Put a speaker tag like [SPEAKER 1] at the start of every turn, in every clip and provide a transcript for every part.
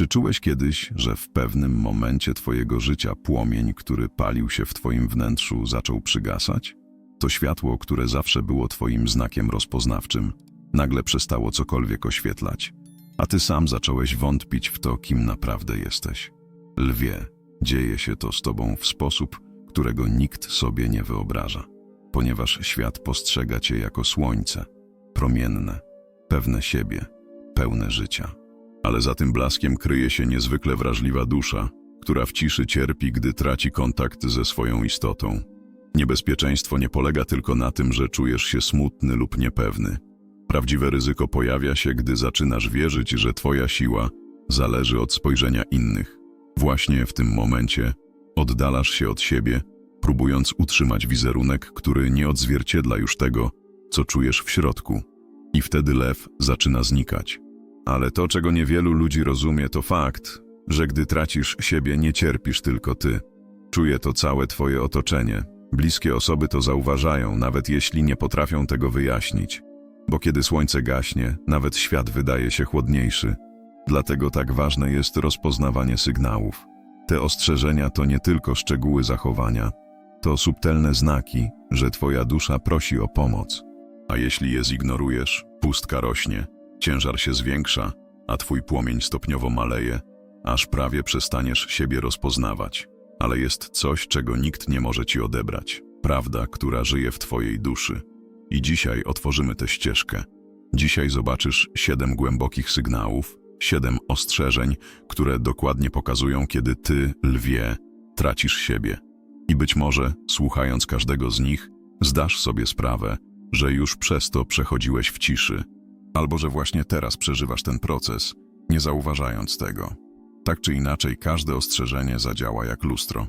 [SPEAKER 1] Czy czułeś kiedyś, że w pewnym momencie twojego życia płomień, który palił się w twoim wnętrzu, zaczął przygasać? To światło, które zawsze było twoim znakiem rozpoznawczym, nagle przestało cokolwiek oświetlać, a ty sam zacząłeś wątpić w to, kim naprawdę jesteś. Lwie, dzieje się to z tobą w sposób, którego nikt sobie nie wyobraża, ponieważ świat postrzega cię jako słońce, promienne, pewne siebie, pełne życia. Ale za tym blaskiem kryje się niezwykle wrażliwa dusza, która w ciszy cierpi, gdy traci kontakt ze swoją istotą. Niebezpieczeństwo nie polega tylko na tym, że czujesz się smutny lub niepewny. Prawdziwe ryzyko pojawia się, gdy zaczynasz wierzyć, że twoja siła zależy od spojrzenia innych. Właśnie w tym momencie oddalasz się od siebie, próbując utrzymać wizerunek, który nie odzwierciedla już tego, co czujesz w środku. I wtedy lew zaczyna znikać. Ale to, czego niewielu ludzi rozumie, to fakt, że gdy tracisz siebie, nie cierpisz tylko ty. Czuje to całe twoje otoczenie. Bliskie osoby to zauważają, nawet jeśli nie potrafią tego wyjaśnić. Bo kiedy słońce gaśnie, nawet świat wydaje się chłodniejszy. Dlatego tak ważne jest rozpoznawanie sygnałów. Te ostrzeżenia to nie tylko szczegóły zachowania, to subtelne znaki, że twoja dusza prosi o pomoc. A jeśli je zignorujesz, pustka rośnie, ciężar się zwiększa, a twój płomień stopniowo maleje, aż prawie przestaniesz siebie rozpoznawać. Ale jest coś, czego nikt nie może ci odebrać. Prawda, która żyje w twojej duszy. I dzisiaj otworzymy tę ścieżkę. Dzisiaj zobaczysz siedem głębokich sygnałów, siedem ostrzeżeń, które dokładnie pokazują, kiedy ty, lwie, tracisz siebie. I być może, słuchając każdego z nich, zdasz sobie sprawę, że już przez to przechodziłeś w ciszy, albo że właśnie teraz przeżywasz ten proces, nie zauważając tego. Tak czy inaczej, każde ostrzeżenie zadziała jak lustro.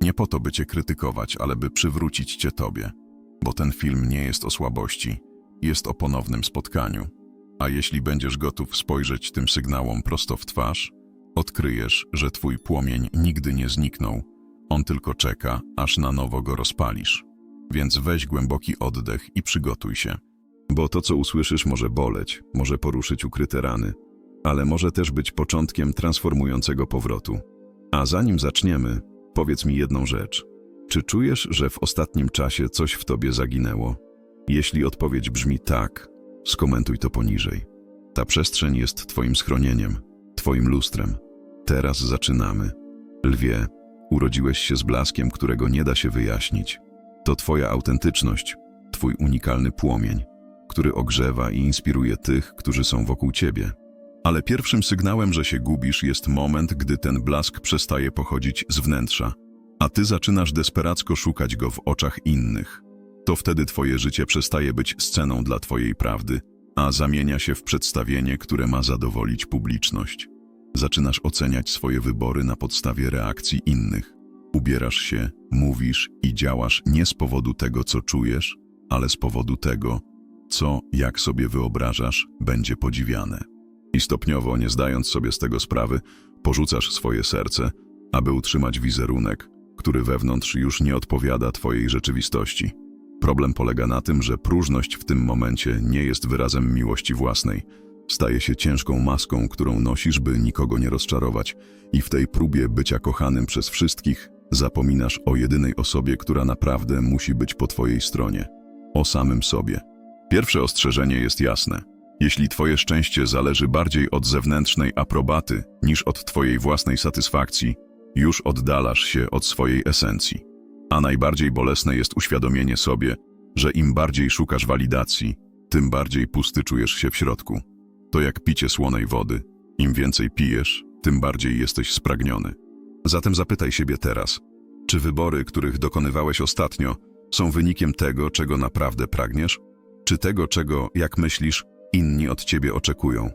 [SPEAKER 1] Nie po to, by cię krytykować, ale by przywrócić cię tobie. Bo ten film nie jest o słabości, jest o ponownym spotkaniu. A jeśli będziesz gotów spojrzeć tym sygnałom prosto w twarz, odkryjesz, że twój płomień nigdy nie zniknął. On tylko czeka, aż na nowo go rozpalisz. Więc weź głęboki oddech i przygotuj się. Bo to, co usłyszysz, może boleć, może poruszyć ukryte rany, ale może też być początkiem transformującego powrotu. A zanim zaczniemy, powiedz mi jedną rzecz. Czy czujesz, że w ostatnim czasie coś w tobie zaginęło? Jeśli odpowiedź brzmi tak, skomentuj to poniżej. Ta przestrzeń jest twoim schronieniem, twoim lustrem. Teraz zaczynamy. Lwie, urodziłeś się z blaskiem, którego nie da się wyjaśnić. To twoja autentyczność, twój unikalny płomień, który ogrzewa i inspiruje tych, którzy są wokół ciebie. Ale pierwszym sygnałem, że się gubisz, jest moment, gdy ten blask przestaje pochodzić z wnętrza, a ty zaczynasz desperacko szukać go w oczach innych. To wtedy twoje życie przestaje być sceną dla twojej prawdy, a zamienia się w przedstawienie, które ma zadowolić publiczność. Zaczynasz oceniać swoje wybory na podstawie reakcji innych. Ubierasz się, mówisz i działasz nie z powodu tego, co czujesz, ale z powodu tego, co, jak sobie wyobrażasz, będzie podziwiane. I stopniowo, nie zdając sobie z tego sprawy, porzucasz swoje serce, aby utrzymać wizerunek, który wewnątrz już nie odpowiada Twojej rzeczywistości. Problem polega na tym, że próżność w tym momencie nie jest wyrazem miłości własnej. Staje się ciężką maską, którą nosisz, by nikogo nie rozczarować, i w tej próbie bycia kochanym przez wszystkich zapominasz o jedynej osobie, która naprawdę musi być po Twojej stronie o samym sobie. Pierwsze ostrzeżenie jest jasne. Jeśli Twoje szczęście zależy bardziej od zewnętrznej aprobaty niż od Twojej własnej satysfakcji, już oddalasz się od swojej esencji. A najbardziej bolesne jest uświadomienie sobie, że im bardziej szukasz walidacji, tym bardziej pusty czujesz się w środku. To jak picie słonej wody. Im więcej pijesz, tym bardziej jesteś spragniony. Zatem zapytaj siebie teraz, czy wybory, których dokonywałeś ostatnio, są wynikiem tego, czego naprawdę pragniesz? Czy tego, czego, jak myślisz, inni od ciebie oczekują?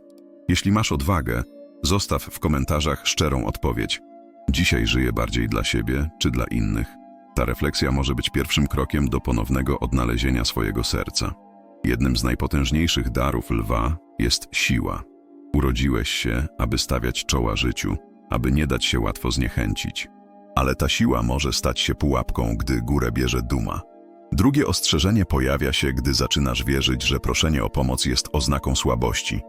[SPEAKER 1] Jeśli masz odwagę, zostaw w komentarzach szczerą odpowiedź. Dzisiaj żyję bardziej dla siebie czy dla innych? Ta refleksja może być pierwszym krokiem do ponownego odnalezienia swojego serca. Jednym z najpotężniejszych darów lwa jest siła. Urodziłeś się, aby stawiać czoła życiu, aby nie dać się łatwo zniechęcić. Ale ta siła może stać się pułapką, gdy górę bierze duma. Drugie ostrzeżenie pojawia się, gdy zaczynasz wierzyć, że proszenie o pomoc jest oznaką słabości.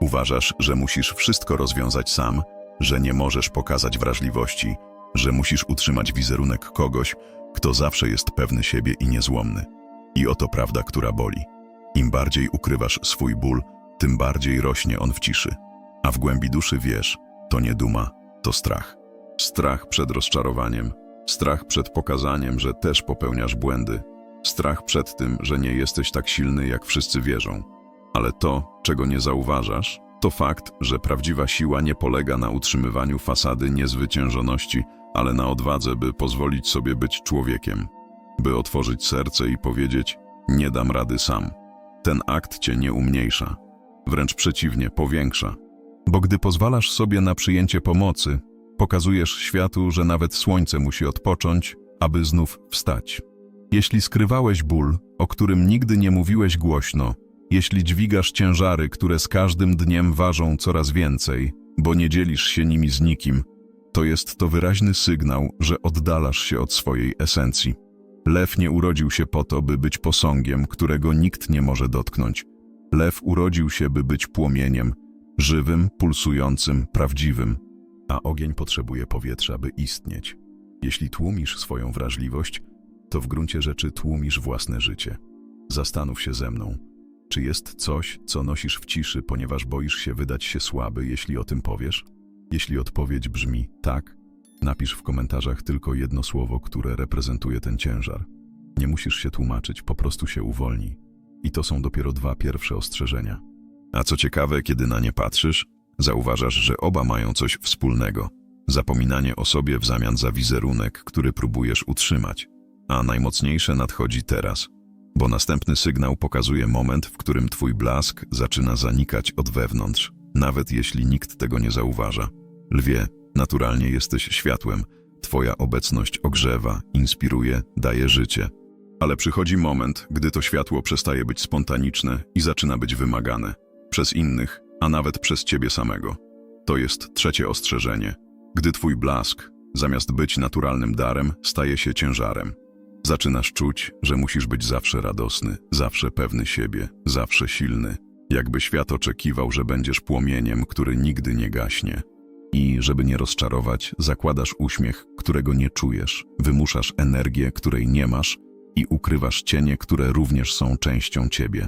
[SPEAKER 1] Uważasz, że musisz wszystko rozwiązać sam, że nie możesz pokazać wrażliwości, że musisz utrzymać wizerunek kogoś, kto zawsze jest pewny siebie i niezłomny. I oto prawda, która boli. Im bardziej ukrywasz swój ból, tym bardziej rośnie on w ciszy. A w głębi duszy wiesz, to nie duma, to strach. Strach przed rozczarowaniem, strach przed pokazaniem, że też popełniasz błędy, strach przed tym, że nie jesteś tak silny, jak wszyscy wierzą. Ale to, czego nie zauważasz, to fakt, że prawdziwa siła nie polega na utrzymywaniu fasady niezwyciężoności, ale na odwadze, by pozwolić sobie być człowiekiem, by otworzyć serce i powiedzieć: Nie dam rady sam. Ten akt cię nie umniejsza, wręcz przeciwnie, powiększa. Bo gdy pozwalasz sobie na przyjęcie pomocy, pokazujesz światu, że nawet słońce musi odpocząć, aby znów wstać. Jeśli skrywałeś ból, o którym nigdy nie mówiłeś głośno, jeśli dźwigasz ciężary, które z każdym dniem ważą coraz więcej, bo nie dzielisz się nimi z nikim, to jest to wyraźny sygnał, że oddalasz się od swojej esencji. Lew nie urodził się po to, by być posągiem, którego nikt nie może dotknąć. Lew urodził się, by być płomieniem, żywym, pulsującym, prawdziwym. A ogień potrzebuje powietrza, by istnieć. Jeśli tłumisz swoją wrażliwość, to w gruncie rzeczy tłumisz własne życie. Zastanów się ze mną, czy jest coś, co nosisz w ciszy, ponieważ boisz się wydać się słaby, jeśli o tym powiesz? Jeśli odpowiedź brzmi tak, napisz w komentarzach tylko jedno słowo, które reprezentuje ten ciężar. Nie musisz się tłumaczyć, po prostu się uwolnij. I to są dopiero dwa pierwsze ostrzeżenia. A co ciekawe, kiedy na nie patrzysz, zauważasz, że oba mają coś wspólnego. Zapominanie o sobie w zamian za wizerunek, który próbujesz utrzymać. A najmocniejsze nadchodzi teraz, bo następny sygnał pokazuje moment, w którym twój blask zaczyna zanikać od wewnątrz, nawet jeśli nikt tego nie zauważa. Lwie, naturalnie jesteś światłem, twoja obecność ogrzewa, inspiruje, daje życie. Ale przychodzi moment, gdy to światło przestaje być spontaniczne i zaczyna być wymagane przez innych, a nawet przez ciebie samego. To jest trzecie ostrzeżenie. Gdy twój blask, zamiast być naturalnym darem, staje się ciężarem. Zaczynasz czuć, że musisz być zawsze radosny, zawsze pewny siebie, zawsze silny, jakby świat oczekiwał, że będziesz płomieniem, który nigdy nie gaśnie. I żeby nie rozczarować, zakładasz uśmiech, którego nie czujesz, wymuszasz energię, której nie masz i ukrywasz cienie, które również są częścią ciebie.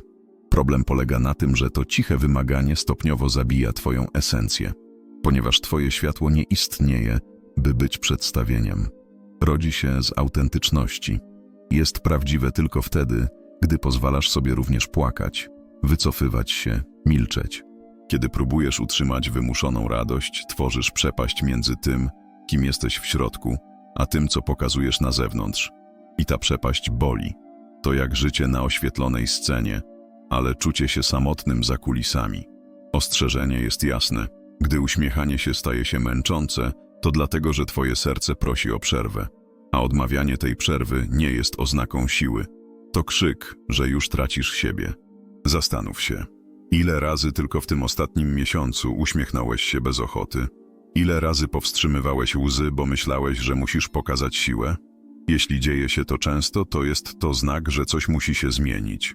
[SPEAKER 1] Problem polega na tym, że to ciche wymaganie stopniowo zabija twoją esencję, ponieważ twoje światło nie istnieje, by być przedstawieniem. Rodzi się z autentyczności. Jest prawdziwe tylko wtedy, gdy pozwalasz sobie również płakać, wycofywać się, milczeć. Kiedy próbujesz utrzymać wymuszoną radość, tworzysz przepaść między tym, kim jesteś w środku, a tym, co pokazujesz na zewnątrz. I ta przepaść boli. To jak życie na oświetlonej scenie, ale czucie się samotnym za kulisami. Ostrzeżenie jest jasne. Gdy uśmiechanie się staje się męczące, to dlatego, że twoje serce prosi o przerwę, a odmawianie tej przerwy nie jest oznaką siły. To krzyk, że już tracisz siebie. Zastanów się. Ile razy tylko w tym ostatnim miesiącu uśmiechnąłeś się bez ochoty? Ile razy powstrzymywałeś łzy, bo myślałeś, że musisz pokazać siłę? Jeśli dzieje się to często, to jest to znak, że coś musi się zmienić.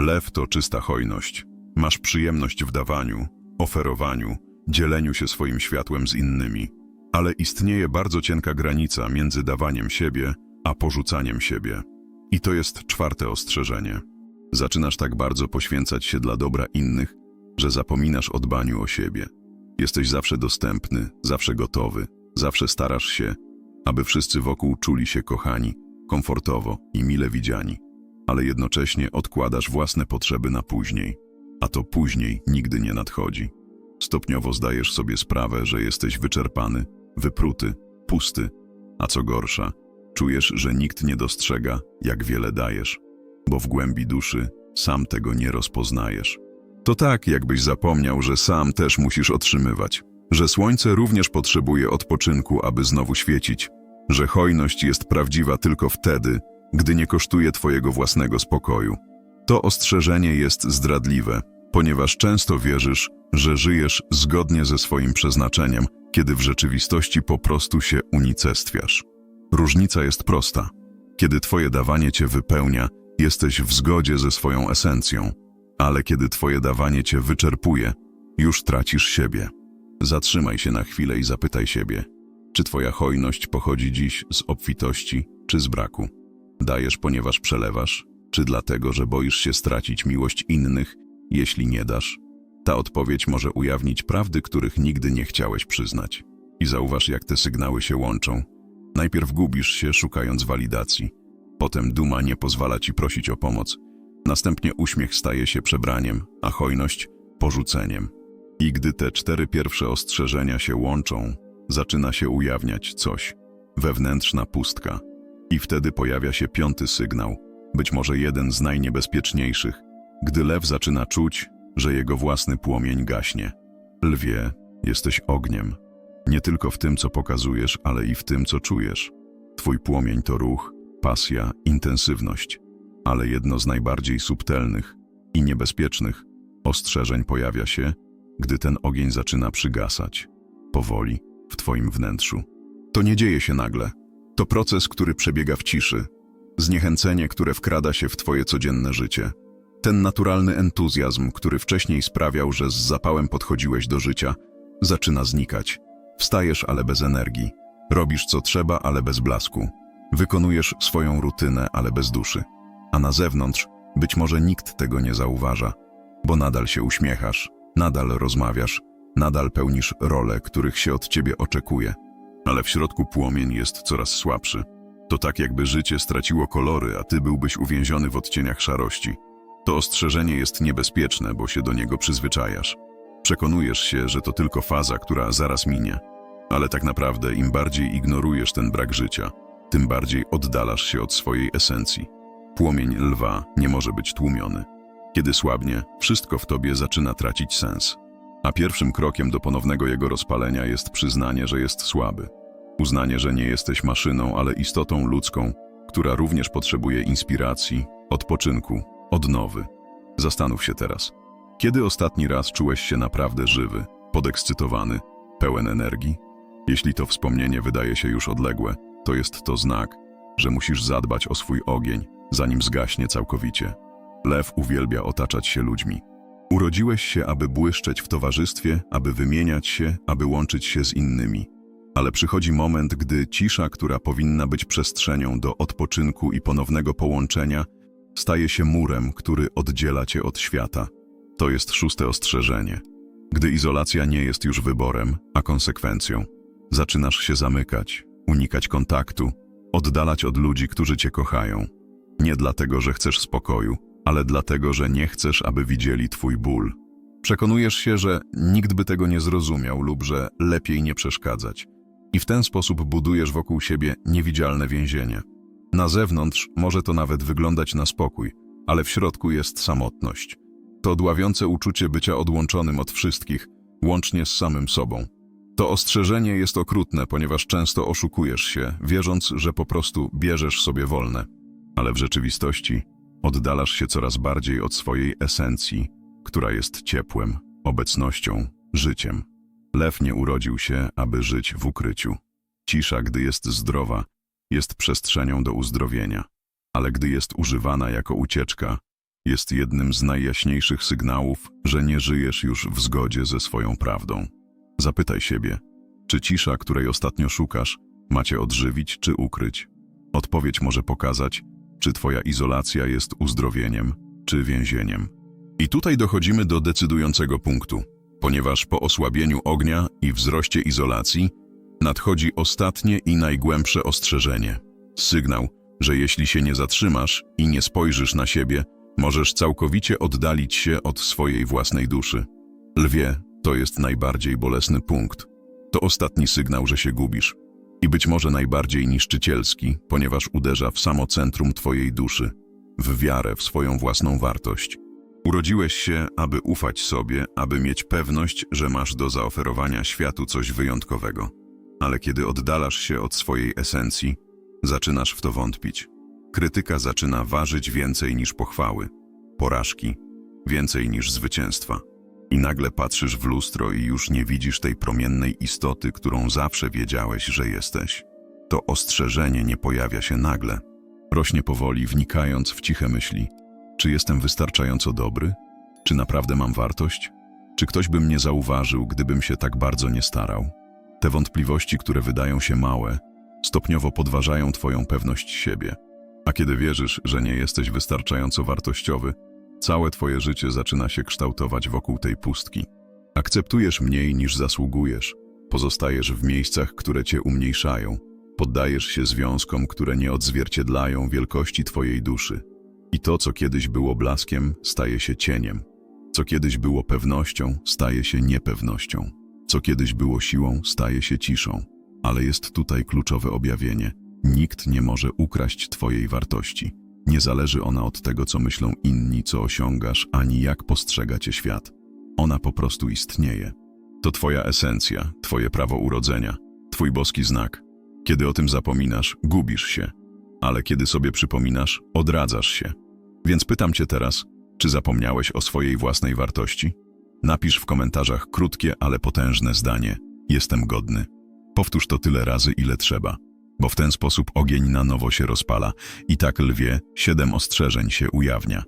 [SPEAKER 1] Lew to czysta hojność. Masz przyjemność w dawaniu, oferowaniu, dzieleniu się swoim światłem z innymi. Ale istnieje bardzo cienka granica między dawaniem siebie, a porzucaniem siebie. I to jest czwarte ostrzeżenie. Zaczynasz tak bardzo poświęcać się dla dobra innych, że zapominasz o dbaniu o siebie. Jesteś zawsze dostępny, zawsze gotowy, zawsze starasz się, aby wszyscy wokół czuli się kochani, komfortowo i mile widziani, ale jednocześnie odkładasz własne potrzeby na później, a to później nigdy nie nadchodzi. Stopniowo zdajesz sobie sprawę, że jesteś wyczerpany, wypruty, pusty, a co gorsza, czujesz, że nikt nie dostrzega, jak wiele dajesz, bo w głębi duszy sam tego nie rozpoznajesz. To tak, jakbyś zapomniał, że sam też musisz otrzymywać, że słońce również potrzebuje odpoczynku, aby znowu świecić, że hojność jest prawdziwa tylko wtedy, gdy nie kosztuje twojego własnego spokoju. To ostrzeżenie jest zdradliwe, ponieważ często wierzysz, że żyjesz zgodnie ze swoim przeznaczeniem, kiedy w rzeczywistości po prostu się unicestwiasz. Różnica jest prosta. Kiedy twoje dawanie cię wypełnia, jesteś w zgodzie ze swoją esencją, ale kiedy twoje dawanie cię wyczerpuje, już tracisz siebie. Zatrzymaj się na chwilę i zapytaj siebie, czy twoja hojność pochodzi dziś z obfitości, czy z braku? Dajesz, ponieważ przelewasz, czy dlatego, że boisz się stracić miłość innych, jeśli nie dasz? Ta odpowiedź może ujawnić prawdy, których nigdy nie chciałeś przyznać. I zauważ, jak te sygnały się łączą. Najpierw gubisz się, szukając walidacji. Potem duma nie pozwala ci prosić o pomoc. Następnie uśmiech staje się przebraniem, a hojność porzuceniem. I gdy te cztery pierwsze ostrzeżenia się łączą, zaczyna się ujawniać coś. Wewnętrzna pustka. I wtedy pojawia się piąty sygnał, być może jeden z najniebezpieczniejszych, gdy lew zaczyna czuć, że jego własny płomień gaśnie. Lwie, jesteś ogniem. Nie tylko w tym, co pokazujesz, ale i w tym, co czujesz. Twój płomień to ruch, pasja, intensywność. Ale jedno z najbardziej subtelnych i niebezpiecznych ostrzeżeń pojawia się, gdy ten ogień zaczyna przygasać. Powoli, w Twoim wnętrzu. To nie dzieje się nagle. To proces, który przebiega w ciszy. Zniechęcenie, które wkrada się w Twoje codzienne życie. Ten naturalny entuzjazm, który wcześniej sprawiał, że z zapałem podchodziłeś do życia, zaczyna znikać. Wstajesz, ale bez energii. Robisz co trzeba, ale bez blasku. Wykonujesz swoją rutynę, ale bez duszy. A na zewnątrz być może nikt tego nie zauważa, bo nadal się uśmiechasz, nadal rozmawiasz, nadal pełnisz role, których się od ciebie oczekuje. Ale w środku płomień jest coraz słabszy. To tak jakby życie straciło kolory, a ty byłbyś uwięziony w odcieniach szarości. To ostrzeżenie jest niebezpieczne, bo się do niego przyzwyczajasz. Przekonujesz się, że to tylko faza, która zaraz minie. Ale tak naprawdę im bardziej ignorujesz ten brak życia, tym bardziej oddalasz się od swojej esencji. Płomień lwa nie może być tłumiony. Kiedy słabnie, wszystko w tobie zaczyna tracić sens. A pierwszym krokiem do ponownego jego rozpalenia jest przyznanie, że jest słaby. Uznanie, że nie jesteś maszyną, ale istotą ludzką, która również potrzebuje inspiracji, odpoczynku, odnowy. Zastanów się teraz. Kiedy ostatni raz czułeś się naprawdę żywy, podekscytowany, pełen energii? Jeśli to wspomnienie wydaje się już odległe, to jest to znak, że musisz zadbać o swój ogień, zanim zgaśnie całkowicie. Lew uwielbia otaczać się ludźmi. Urodziłeś się, aby błyszczeć w towarzystwie, aby wymieniać się, aby łączyć się z innymi. Ale przychodzi moment, gdy cisza, która powinna być przestrzenią do odpoczynku i ponownego połączenia, staje się murem, który oddziela cię od świata. To jest szóste ostrzeżenie. Gdy izolacja nie jest już wyborem, a konsekwencją, zaczynasz się zamykać, unikać kontaktu, oddalać od ludzi, którzy cię kochają. Nie dlatego, że chcesz spokoju, ale dlatego, że nie chcesz, aby widzieli twój ból. Przekonujesz się, że nikt by tego nie zrozumiał lub że lepiej nie przeszkadzać. I w ten sposób budujesz wokół siebie niewidzialne więzienie. Na zewnątrz może to nawet wyglądać na spokój, ale w środku jest samotność. To dławiące uczucie bycia odłączonym od wszystkich, łącznie z samym sobą. To ostrzeżenie jest okrutne, ponieważ często oszukujesz się, wierząc, że po prostu bierzesz sobie wolne. Ale w rzeczywistości oddalasz się coraz bardziej od swojej esencji, która jest ciepłem, obecnością, życiem. Lew nie urodził się, aby żyć w ukryciu. Cisza, gdy jest zdrowa, jest przestrzenią do uzdrowienia, ale gdy jest używana jako ucieczka, jest jednym z najjaśniejszych sygnałów, że nie żyjesz już w zgodzie ze swoją prawdą. Zapytaj siebie, czy cisza, której ostatnio szukasz, macie odżywić czy ukryć? Odpowiedź może pokazać, czy twoja izolacja jest uzdrowieniem, czy więzieniem. I tutaj dochodzimy do decydującego punktu, ponieważ po osłabieniu ognia i wzroście izolacji nadchodzi ostatnie i najgłębsze ostrzeżenie. Sygnał, że jeśli się nie zatrzymasz i nie spojrzysz na siebie, możesz całkowicie oddalić się od swojej własnej duszy. Lwie, to jest najbardziej bolesny punkt. To ostatni sygnał, że się gubisz. I być może najbardziej niszczycielski, ponieważ uderza w samo centrum twojej duszy, w wiarę w swoją własną wartość. Urodziłeś się, aby ufać sobie, aby mieć pewność, że masz do zaoferowania światu coś wyjątkowego. Ale kiedy oddalasz się od swojej esencji, zaczynasz w to wątpić. Krytyka zaczyna ważyć więcej niż pochwały, porażki więcej niż zwycięstwa. I nagle patrzysz w lustro i już nie widzisz tej promiennej istoty, którą zawsze wiedziałeś, że jesteś. To ostrzeżenie nie pojawia się nagle. Rośnie powoli, wnikając w ciche myśli. Czy jestem wystarczająco dobry? Czy naprawdę mam wartość? Czy ktoś by mnie zauważył, gdybym się tak bardzo nie starał? Te wątpliwości, które wydają się małe, stopniowo podważają Twoją pewność siebie. A kiedy wierzysz, że nie jesteś wystarczająco wartościowy, całe Twoje życie zaczyna się kształtować wokół tej pustki. Akceptujesz mniej niż zasługujesz, pozostajesz w miejscach, które Cię umniejszają, poddajesz się związkom, które nie odzwierciedlają wielkości Twojej duszy. I to, co kiedyś było blaskiem, staje się cieniem. Co kiedyś było pewnością, staje się niepewnością. Co kiedyś było siłą, staje się ciszą. Ale jest tutaj kluczowe objawienie. Nikt nie może ukraść Twojej wartości. Nie zależy ona od tego, co myślą inni, co osiągasz, ani jak postrzega Cię świat. Ona po prostu istnieje. To Twoja esencja, Twoje prawo urodzenia, Twój boski znak. Kiedy o tym zapominasz, gubisz się. Ale kiedy sobie przypominasz, odradzasz się. Więc pytam Cię teraz, czy zapomniałeś o swojej własnej wartości? Napisz w komentarzach krótkie, ale potężne zdanie. Jestem godny. Powtórz to tyle razy, ile trzeba, bo w ten sposób ogień na nowo się rozpala i tak lwie siedem ostrzeżeń się ujawnia.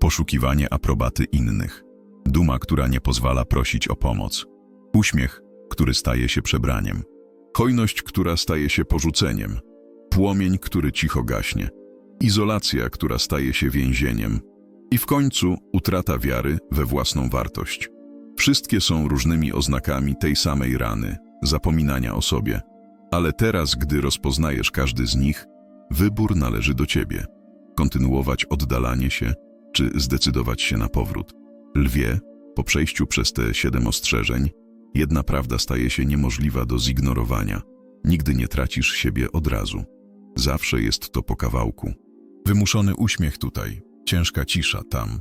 [SPEAKER 1] Poszukiwanie aprobaty innych. Duma, która nie pozwala prosić o pomoc. Uśmiech, który staje się przebraniem. Hojność, która staje się porzuceniem. Płomień, który cicho gaśnie. Izolacja, która staje się więzieniem. I w końcu utrata wiary we własną wartość. Wszystkie są różnymi oznakami tej samej rany, zapominania o sobie. Ale teraz, gdy rozpoznajesz każdy z nich, wybór należy do ciebie. Kontynuować oddalanie się, czy zdecydować się na powrót. Lwie, po przejściu przez te siedem ostrzeżeń, jedna prawda staje się niemożliwa do zignorowania. Nigdy nie tracisz siebie od razu. Zawsze jest to po kawałku. Wymuszony uśmiech tutaj, ciężka cisza tam.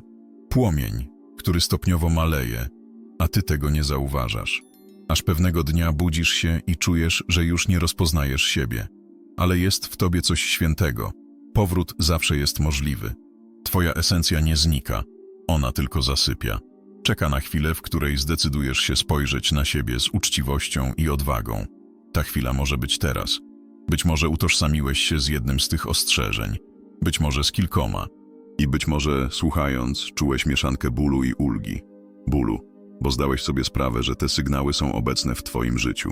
[SPEAKER 1] Płomień, który stopniowo maleje, a ty tego nie zauważasz. Aż pewnego dnia budzisz się i czujesz, że już nie rozpoznajesz siebie. Ale jest w tobie coś świętego. Powrót zawsze jest możliwy. Twoja esencja nie znika, ona tylko zasypia. Czeka na chwilę, w której zdecydujesz się spojrzeć na siebie z uczciwością i odwagą. Ta chwila może być teraz. Być może utożsamiłeś się z jednym z tych ostrzeżeń, być może z kilkoma. I być może, słuchając, czułeś mieszankę bólu i ulgi. Bólu, bo zdałeś sobie sprawę, że te sygnały są obecne w Twoim życiu.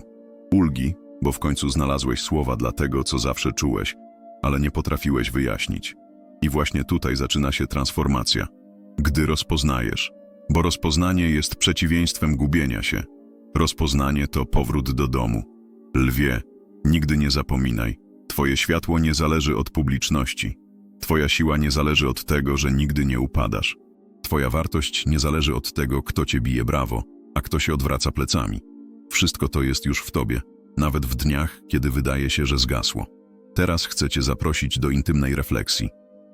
[SPEAKER 1] Ulgi, bo w końcu znalazłeś słowa dla tego, co zawsze czułeś, ale nie potrafiłeś wyjaśnić. I właśnie tutaj zaczyna się transformacja. Gdy rozpoznajesz, bo rozpoznanie jest przeciwieństwem gubienia się. Rozpoznanie to powrót do domu. Lwie, nigdy nie zapominaj. Twoje światło nie zależy od publiczności. Twoja siła nie zależy od tego, że nigdy nie upadasz. Twoja wartość nie zależy od tego, kto cię bije brawo, a kto się odwraca plecami. Wszystko to jest już w tobie, nawet w dniach, kiedy wydaje się, że zgasło. Teraz chcę cię zaprosić do intymnej refleksji.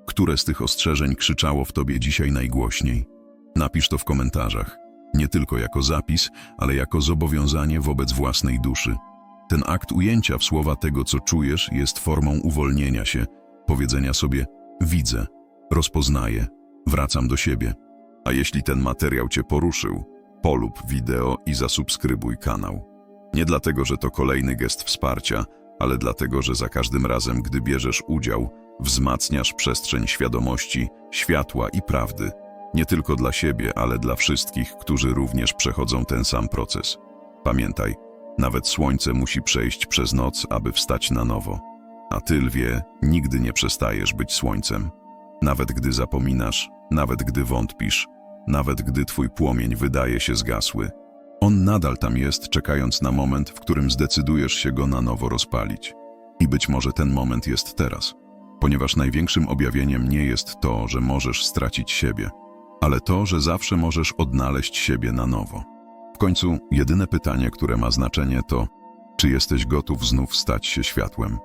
[SPEAKER 1] Które z tych ostrzeżeń krzyczało w tobie dzisiaj najgłośniej? Napisz to w komentarzach. Nie tylko jako zapis, ale jako zobowiązanie wobec własnej duszy. Ten akt ujęcia w słowa tego, co czujesz, jest formą uwolnienia się, powiedzenia sobie: Widzę, rozpoznaję, wracam do siebie. A jeśli ten materiał Cię poruszył, polub wideo i zasubskrybuj kanał. Nie dlatego, że to kolejny gest wsparcia, ale dlatego, że za każdym razem, gdy bierzesz udział, wzmacniasz przestrzeń świadomości, światła i prawdy. Nie tylko dla siebie, ale dla wszystkich, którzy również przechodzą ten sam proces. Pamiętaj, nawet słońce musi przejść przez noc, aby wstać na nowo. A ty, lwie, nigdy nie przestajesz być słońcem. Nawet gdy zapominasz, nawet gdy wątpisz, nawet gdy twój płomień wydaje się zgasły. On nadal tam jest, czekając na moment, w którym zdecydujesz się go na nowo rozpalić. I być może ten moment jest teraz. Ponieważ największym objawieniem nie jest to, że możesz stracić siebie, ale to, że zawsze możesz odnaleźć siebie na nowo. W końcu, jedyne pytanie, które ma znaczenie, to: czy jesteś gotów znów stać się światłem?